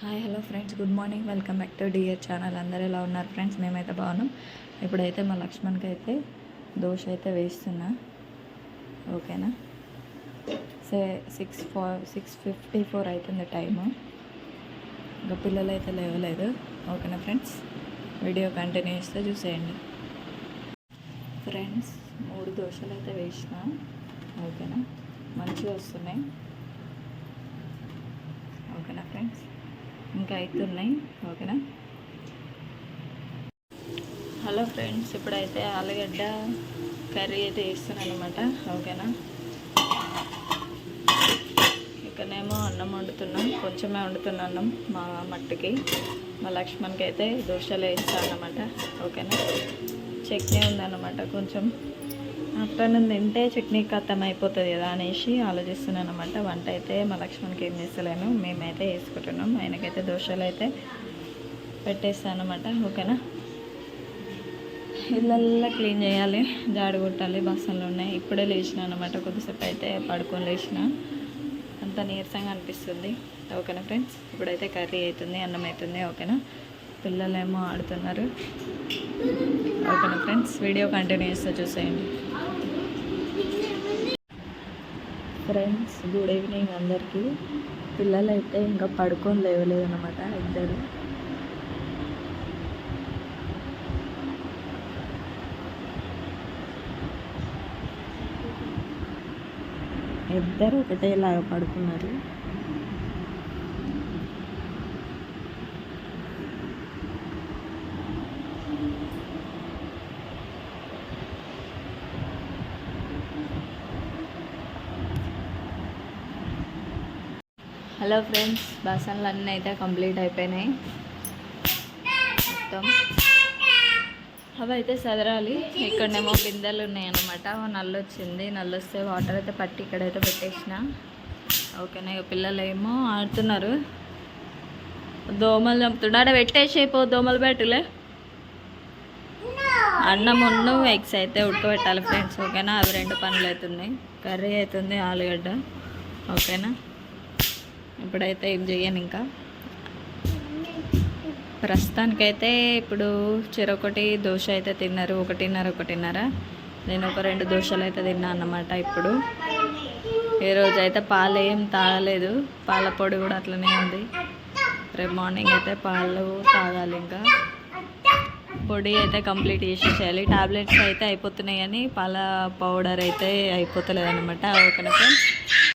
Hi hello friends. Good morning. Welcome back to dear channel. అందరూ ఎలా ఉన్నారు friends? మేమైతే బాగున్నాం. ఇప్పుడైతే మా లక్ష్మణ్కి అయితే దోశ అయితే వేస్తున్నా. ఓకేనా? Say six four six fifty four అవుతుంది టైము. ఇంకా పిల్లలు అయితే లేవలేదు. ఓకేనా ఫ్రెండ్స్? వీడియో కంటిన్యూ చేస్తే చూసేయండి. ఫ్రెండ్స్ మూడు దోశలు అయితే వేసిన. ఓకేనా? మంచిగా వస్తున్నాయి. ఓకేనా ఫ్రెండ్స్? ఇంకా అవుతున్నాయి ఓకేనా? హలో ఫ్రెండ్స్ ఇప్పుడైతే ఆలుగడ్డ కర్రీ అయితే వేస్తున్నాను అనమాట ఓకేనా? ఇక్కడనేమో అన్నం వండుతున్నాం కొంచెమే వండుతున్నా అన్నం మా మట్టికి మా లక్ష్మణ్కి అయితే దోశలు వేస్తాను అన్నమాట ఓకేనా? చట్నీ ఉందన్నమాట కొంచెం. ఆఫ్టర్నూన్ తింటే చట్నీ ఖతం అయిపోతుంది కదా అనేసి ఆలోచిస్తున్నాను అనమాట వంట అయితే మా లక్ష్మణ్కి ఏం చేస్తలేను మేమైతే వేసుకుంటున్నాం. ఆయనకైతే దోశలు అయితే పెట్టేస్తాను అనమాట ఓకేనా? ఇళ్ళల్లా క్లీన్ చేయాలి జాడు కొట్టాలి బస్సన్లు ఉన్నాయి. ఇప్పుడే లేచిన అనమాట కొద్దిసేపు అయితే పడుకొని లేచిన. అంత నీరసంగా అనిపిస్తుంది. ఓకేనా ఫ్రెండ్స్? ఇప్పుడైతే కర్రీ అవుతుంది అన్నం అవుతుంది. ఓకేనా? పిల్లలేమో ఆడుతున్నారు. ఓకేనా ఫ్రెండ్స్? వీడియో కంటిన్యూ చేస్తే చూసేయండి. ఫ్రెండ్స్ గుడ్ ఈవినింగ్ అందరికీ. పిల్లలు అయితే ఇంకా పడుకొని లేవలేదు అనమాట ఇద్దరు. ఇద్దరు ఒకటేలాగా పడుకున్నారు. హలో ఫ్రెండ్స్ బాసన్లు అన్నీ అయితే కంప్లీట్ అయిపోయినాయి. మొత్తం. అవి అయితే సదరాలి. ఇక్కడనేమో బిందెలు ఉన్నాయన్నమాట. నల్లు వచ్చింది నల్లు వస్తే వాటర్ అయితే పట్టి ఇక్కడైతే పెట్టేసిన. ఓకేనా ఇక పిల్లలు ఏమో ఆడుతున్నారు. దోమలు చంపుతుండే ఆడ పెట్టేసి దోమలు బయటలే అన్నం ఉన్ను ఎగ్స్ అయితే ఉడకబెట్టాలి ఫ్రెండ్స్. ఓకేనా అవి రెండు పనులు అవుతున్నాయి కర్రీ అవుతుంది ఆలుగడ్డ. ఓకేనా. ఇప్పుడైతే ఏం చేయను ఇంకా. ప్రస్తుతానికైతే ఇప్పుడు చెరొకటి దోశ అయితే తిన్నారు ఒకటిన్నర ఒకటిన్నర. నేను ఒక రెండు దోశలు అయితే తిన్నా అన్నమాట ఇప్పుడు. ఏ రోజు అయితే పాలు ఏం తాగలేదు పాల పొడి కూడా అట్లనే ఉంది. రేపు మార్నింగ్ అయితే పాలు తాగాలి ఇంకా. పొడి అయితే కంప్లీట్ చేసేసేయాలి. టాబ్లెట్స్ అయితే అయిపోతున్నాయి కానీ పాల పౌడర్ అయితే అయిపోతలేదు అనమాట ఓకేనా